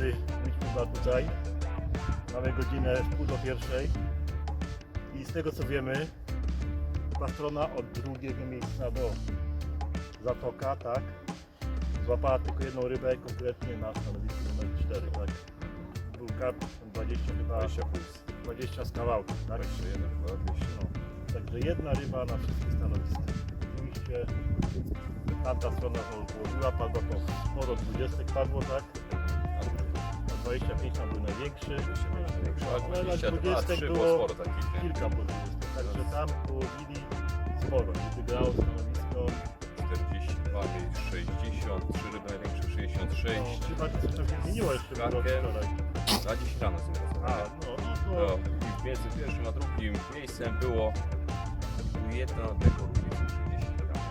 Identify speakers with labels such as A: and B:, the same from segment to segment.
A: zawody Liczby tutaj. Mamy godzinę w pół do pierwszej. I z tego co wiemy, ta strona od drugiego miejsca do zatoka, tak? Złapała tylko jedną rybę konkretnie na stanowisku numer 4, tak? Był karp 20 chyba
B: 20 plus.
A: 20 z kawałkiem, tak?
B: 21 chyba, 200.
A: No, także jedna ryba na wszystkich stanowiskach. Oczywiście tamta strona znowu położyła, padło to sporo, 20 padło, tak? Na 25 tam był największy,
B: Ale 22,
A: 20
B: 3 było
A: kilka 20, także tam położyli sporo. I wygrało stanowisko,
B: 42, mieli 60, 3 ryby największe 66.
A: no, chyba tam się zmieniło jeszcze
B: Karpiem.
A: wczoraj.
B: A dziś rano z nim
A: A, no, no
B: No,
A: to
B: i między pierwszym a drugim miejscem było jedna tego różnicy 30 gram.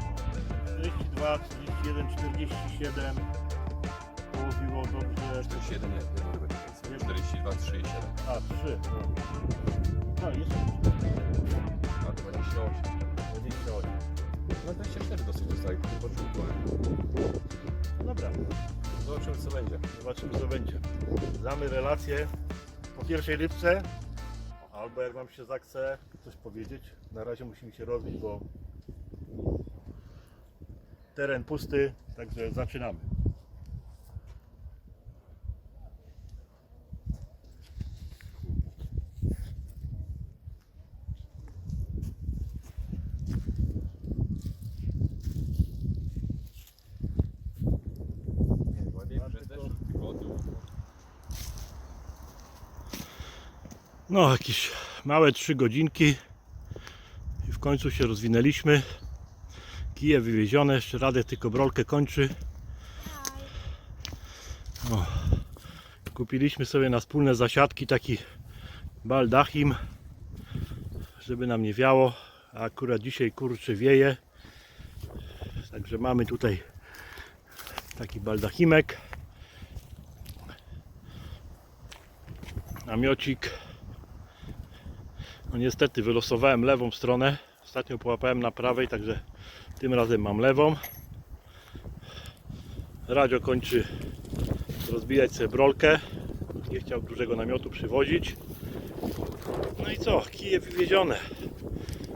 A: 42, 41, 47 połowiło dobrze.
B: 47 nie, jedną rybę więcej. 42, 37.
A: A, 3. No, jeszcze
B: A 28.
A: 28.
B: No 24 dosyć dostali, poczułem.
A: Dobra,
B: Zobaczymy co będzie.
A: zobaczymy co będzie. Znamy relacje po pierwszej rybce, albo jak Wam się zachce coś powiedzieć. Na razie musimy się rozbić, bo teren pusty, także zaczynamy.
B: Ładnie, przez deszcz w tygodniu.
A: No, jakieś małe trzy godzinki i w końcu się rozwinęliśmy. Kije wywiezione, jeszcze Radek tylko brolkę kończy. No. Kupiliśmy sobie na wspólne zasiadki taki baldachim, żeby nam nie wiało. A akurat dzisiaj kurczę wieje. Także mamy tutaj taki baldachimek. Namiocik. No niestety wylosowałem lewą stronę. Ostatnio połapałem na prawej, także tym razem mam lewą. Radio kończy rozbijać sobie brolkę. Nie chciał dużego namiotu przywozić. No i co? Kije wywiezione.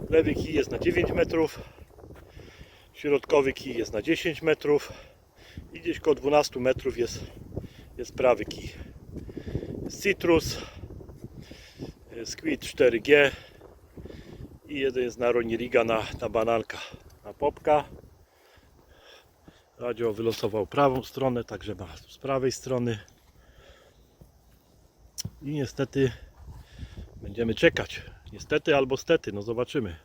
A: Lewy kij jest na 9 metrów. Środkowy kij jest na 10 metrów. I gdzieś koło 12 metrów jest, jest prawy kij. Citrus. Squid 4G i jeden jest na Roniriga na, na bananka, na popka. Radio wylosował prawą stronę, także ma z prawej strony. I niestety będziemy czekać. Niestety albo stety, no zobaczymy.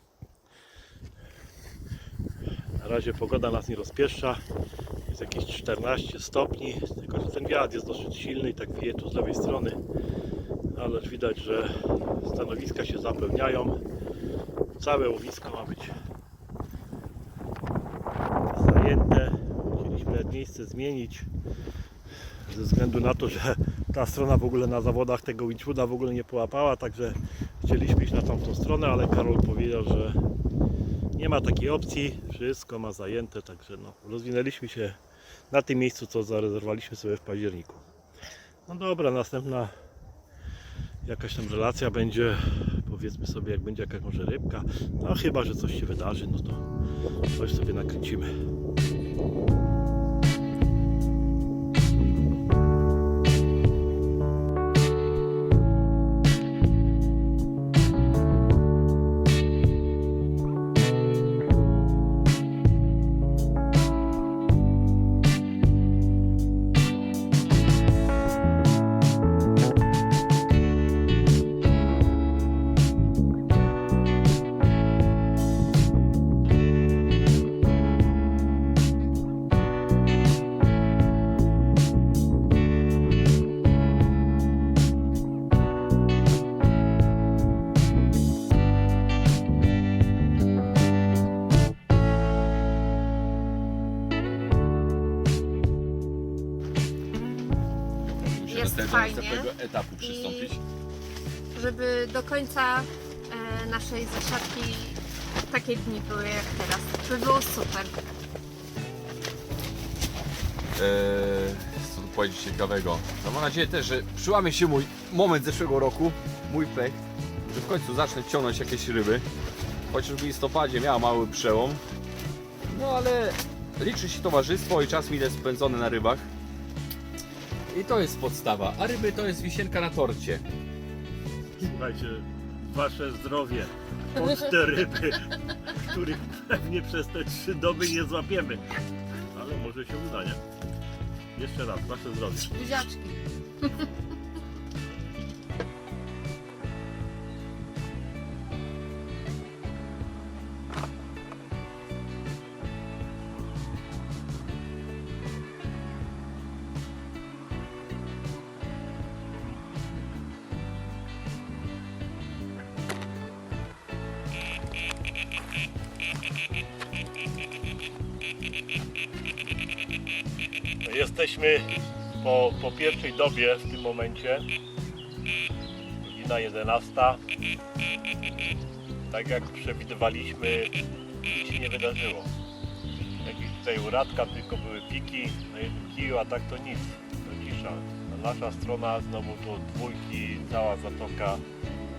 A: Na razie pogoda nas nie rozpieszcza. Jest jakieś 14 stopni, tylko że ten wiatr jest dosyć silny i tak wieje tu z lewej strony ale widać, że stanowiska się zapełniają. Całe łowisko ma być zajęte. Chcieliśmy miejsce zmienić ze względu na to, że ta strona w ogóle na zawodach tego Winchwooda w ogóle nie połapała, także chcieliśmy iść na tamtą stronę, ale Karol powiedział, że nie ma takiej opcji, wszystko ma zajęte, także no, rozwinęliśmy się na tym miejscu, co zarezerwowaliśmy sobie w październiku. No dobra, następna jakaś tam relacja będzie, powiedzmy sobie, jak będzie jakaś może rybka, no chyba, że coś się wydarzy, no to coś sobie nakręcimy.
B: Musimy
C: Jest
B: do
C: fajnie.
B: następnego etapu przystąpić.
C: żeby do końca e, naszej zasiadki takie dni były jak teraz. By było super.
B: Eee, co tu powiedzieć ciekawego? No mam nadzieję też, że przyłamie się mój moment zeszłego roku, mój pech, że w końcu zacznę ciągnąć jakieś ryby. Chociaż w listopadzie miała mały przełom. No ale liczy się towarzystwo i czas mile spędzony na rybach. I to jest podstawa. A ryby to jest wisienka na torcie.
A: Słuchajcie, wasze zdrowie. Puste ryby, których pewnie przez te trzy doby nie złapiemy. Ale może się uda, nie? Jeszcze raz, wasze zdrowie.
C: Buziaczki.
A: Jesteśmy po, po pierwszej dobie w tym momencie. Godzina 11. Tak jak przewidywaliśmy, nic się nie wydarzyło. Jakieś tutaj uratka, tylko były piki na jednym kiju, a tak to nic. To cisza. A nasza strona znowu to dwójki, cała zatoka.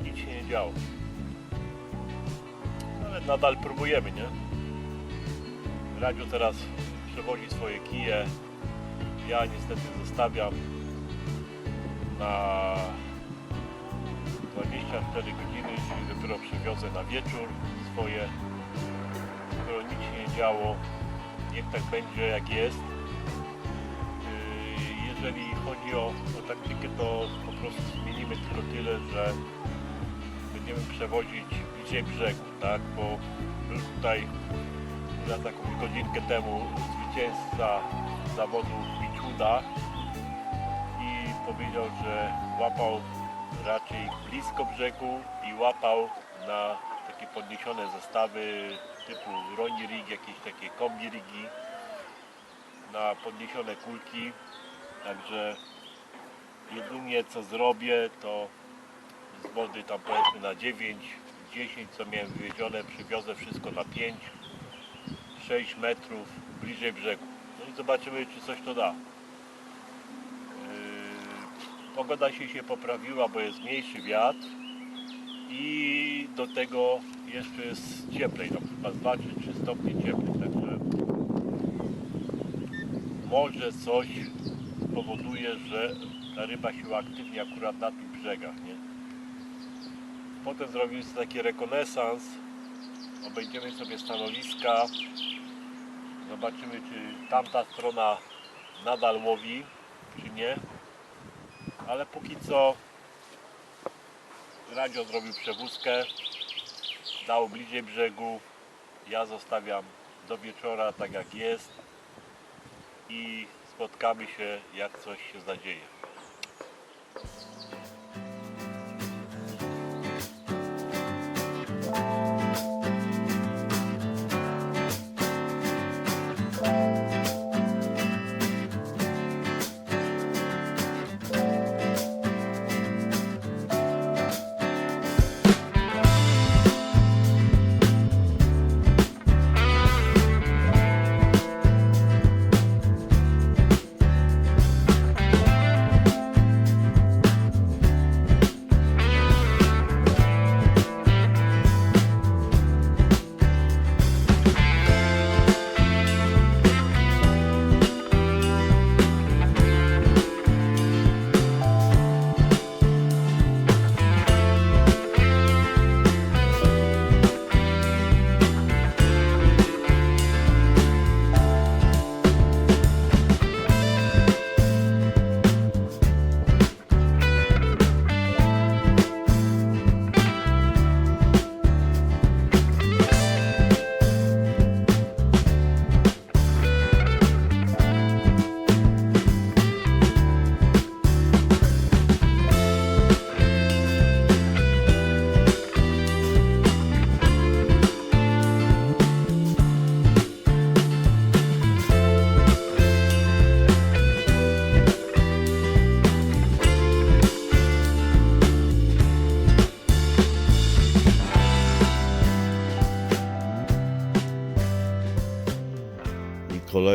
A: Nic się nie działo. Ale nadal próbujemy, nie? Radziu teraz przewozi swoje kije. Ja niestety zostawiam na 24 godziny, czyli dopiero przywiozę na wieczór swoje. Skoro nic się nie działo, niech tak będzie jak jest. Yy, Jeżeli chodzi o, o taktykę, to po prostu zmienimy tylko tyle, że będziemy przewozić bliżej brzegu, tak? Bo był tutaj za taką godzinkę temu zwycięzca zawodu Michuda i powiedział, że łapał raczej blisko brzegu i łapał na takie podniesione zestawy typu Roni Rig, jakieś takie kombi rigi na podniesione kulki także jedynie co zrobię to z wody tam powiedzmy na 9 10 co miałem wywiezione przywiozę wszystko na 5 6 metrów bliżej brzegu. No i zobaczymy, czy coś to da. Pogoda się się poprawiła, bo jest mniejszy wiatr i do tego jeszcze jest cieplej, tam chyba 2 czy 3 stopnie cieplej, także może coś spowoduje, że ta ryba się uaktywni akurat na tych brzegach, nie? Potem zrobimy sobie taki rekonesans, obejdziemy sobie stanowiska, Zobaczymy, czy tamta strona nadal łowi, czy nie. Ale póki co Radio zrobił przewózkę, dał bliżej brzegu. Ja zostawiam do wieczora tak jak jest i spotkamy się jak coś się zadzieje.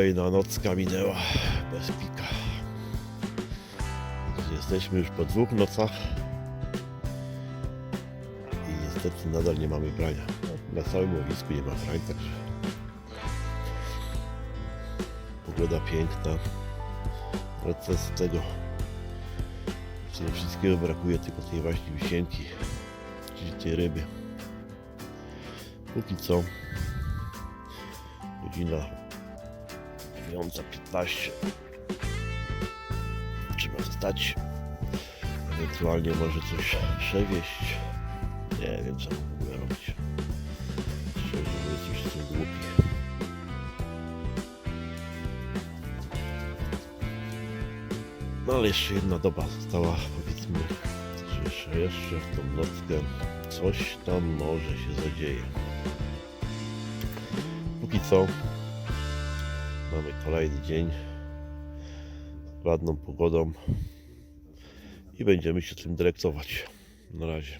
D: Kolejna nocka minęła bez pika. Jesteśmy już po dwóch nocach i niestety nadal nie mamy brania. Na całym łowisku nie ma brań, także pogoda piękna, ale co z tego? Tego wszystkiego brakuje tylko tej właśnie wisienki, czyli tej ryby. Póki co godzina 9.15 trzeba wstać. Ewentualnie może coś przewieźć. Nie wiem co ogóle robić. Szczerze mówiąc już jestem głupi. No ale jeszcze jedna doba została powiedzmy jeszcze, jeszcze w tą nockę coś tam może się zadzieje. Póki co mamy kolejny dzień z ładną pogodą i będziemy się tym delektować. Na razie.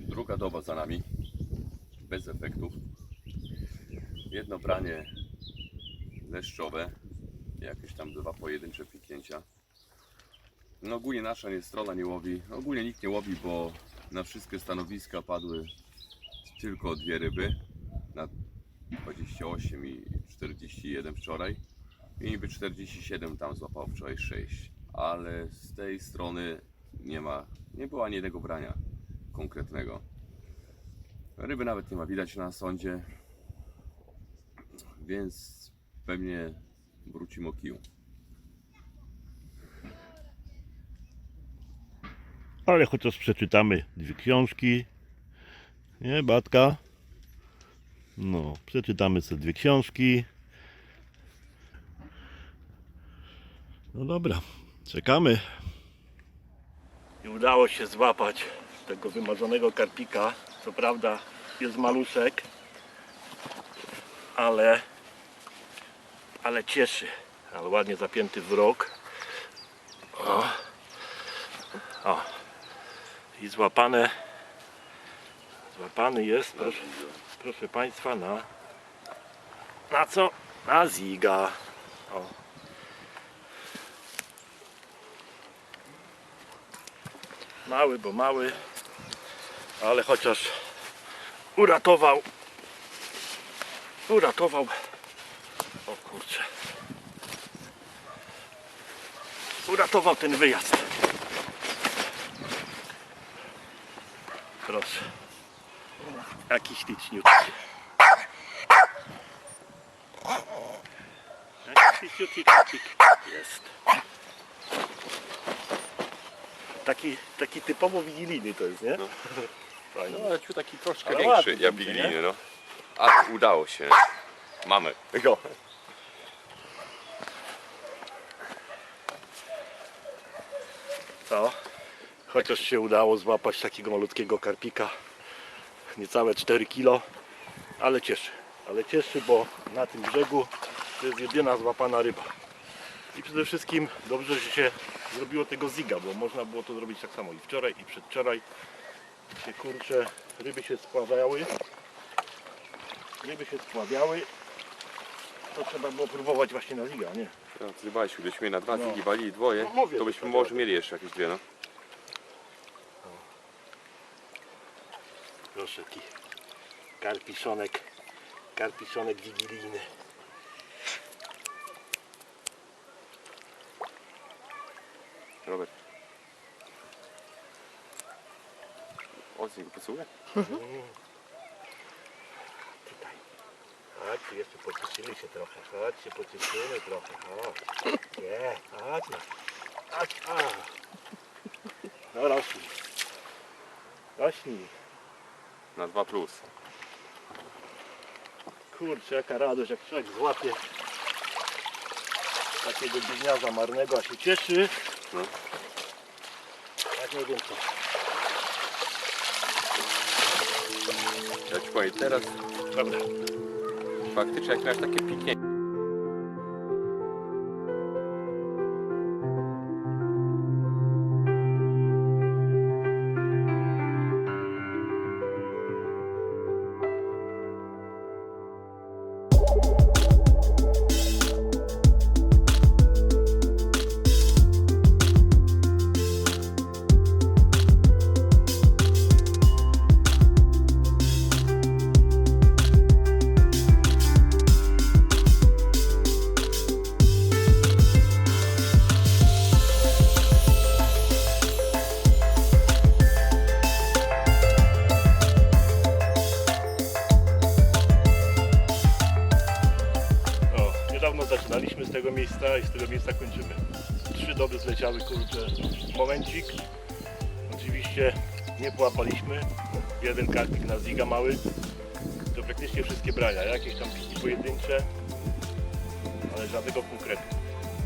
B: Druga doba za nami. Bez efektów. Jedno branie leszczowe. Jakieś tam dwa pojedyncze piknięcia. No ogólnie nasza nie, strona nie łowi. Ogólnie nikt nie łowi, bo na wszystkie stanowiska padły tylko dwie ryby. Na 28 i 41 wczoraj. I niby 47 tam złapał wczoraj 6. Ale z tej strony nie ma, nie było ani jednego brania konkretnego. Ryby nawet nie ma widać na sądzie. Więc pewnie wrócimy o kiju.
D: Ale chociaż przeczytamy dwie książki. Nie, Batka? No, przeczytamy sobie dwie książki. No dobra, czekamy.
A: I udało się złapać tego wymarzonego karpika. Co prawda jest maluszek, ale, ale cieszy. Ale ładnie zapięty w rok. O. o. I złapane. Złapany jest, proszę, proszę Państwa, na, na co? Na ziga. O. Mały, bo mały, ale chociaż uratował. Uratował. O kurczę. Uratował ten wyjazd. Proszę. Jakiś śliczniutki. Jest. Taki, taki typowo wigilijny to jest, nie? Fajnie.
B: No ale ciu taki troszkę
A: Ale
B: większy,
A: ładny będzie,
B: wigilijny, no. Ale udało się. Mamy. Go.
A: Co? Chociaż się udało złapać takiego malutkiego karpika. Niecałe 4 kilo. Ale cieszy. Ale cieszy, bo na tym brzegu to jest jedyna złapana ryba. I przede wszystkim dobrze, że się zrobiło tego ziga, bo można było to zrobić tak samo i wczoraj, i przedwczoraj. Się kurcze, ryby się spławiały. Ryby się spławiały. To trzeba było próbować właśnie na ziga, nie?
B: No, zrywaliśmy, gdybyśmy na dwa
A: No.
B: no. bali dwoje,
A: No, mówię,
B: to byśmy
A: tak
B: może mieli jeszcze jakieś dwie, no.
A: Proszę taki karpiszonek, karpiszonek wigilijny.
B: Robert. Oceń go posłuchaj.
A: Tutaj. Chodź, tu jeszcze pocieszymy się trochę. Chodź się pocieszymy trochę. Chodź. Nie, chodź no. Chodź, a. No rośnij. Rośnij.
B: Na dwa plus.
A: Kurczę, jaka radość, jak człowiek złapie takiego bliźniarza marnego, a się cieszy.
B: No.
A: Jak nie wiem co.
B: Ja ci powiem, teraz
A: Dobra.
B: faktycznie jak miałeś takie piknięcie.
A: Doby zleciały, kurczę, momencik. Oczywiście nie połapaliśmy. Jeden karpik na ziga mały. To praktycznie wszystkie brania. Jakieś tam piki pojedyncze, ale żadnego konkretu.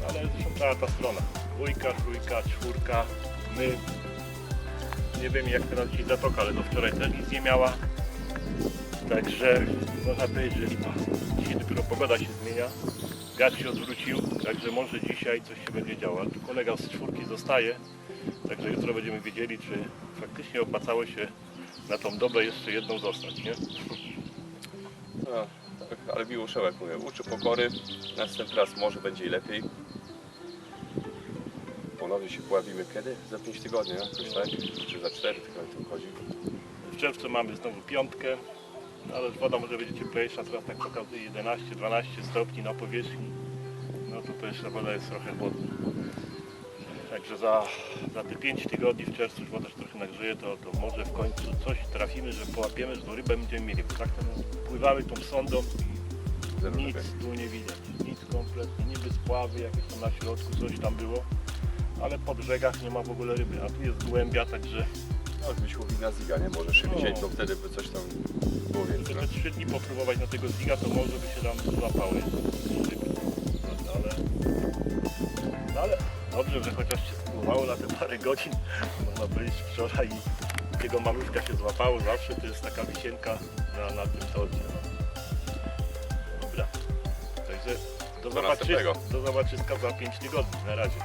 A: Ale zresztą cała ta strona. Dwójka, trójka, czwórka, my. Nie wiem jak teraz dzisiaj zatoka, ale do wczoraj też nic nie miała. Także można powiedzieć, że lipa. Dzisiaj dopiero pogoda się zmienia. Wiatr się odwrócił, także może dzisiaj coś się będzie działo. Tu kolega z czwórki zostaje, także jutro będziemy wiedzieli, czy faktycznie opłacało się na tą dobę jeszcze jedną zostać, nie?
B: No, tak, ale Miłoszełek mówię, uczy pokory. Następny raz może będzie i lepiej. Ponownie się pojawimy kiedy? Za 5 tygodni, jakoś tak? Czy za 4 tygodnie tu chodzi?
A: W czerwcu mamy znowu piątkę, ale woda może być cieplejsza, teraz tak pokazuje 11-12 stopni na powierzchni. No to, jeszcze woda jest trochę chłodna. Także za, za te 5 tygodni w czerwcu już woda się trochę nagrzeje, to, to może w końcu coś trafimy, że połapiemy, że tą rybę będziemy mieli. Bo tak to no, pływały tą sondą
B: Zero
A: nic tu nie widać, nic kompletnie, niby spławy jakieś tam na środku, coś tam było, ale po brzegach nie ma w ogóle ryby, a tu jest głębia, także
B: Łowił na ziga, nie? Może szybciej,
A: No.
B: to wtedy by coś tam było więcej.
A: Tylko trzy dni popróbować na tego ziga, to może by się tam złapały. No, ale, no, ale dobrze, że chociaż się spływało na te parę godzin, można powiedzieć wczoraj i takiego maluszka się złapało, zawsze to jest taka wisienka na, na tym torcie. No. Dobra, także do,
B: Do
A: zobaczy,
B: następnego.
A: do zobaczyska za 5 tygodni, na razie.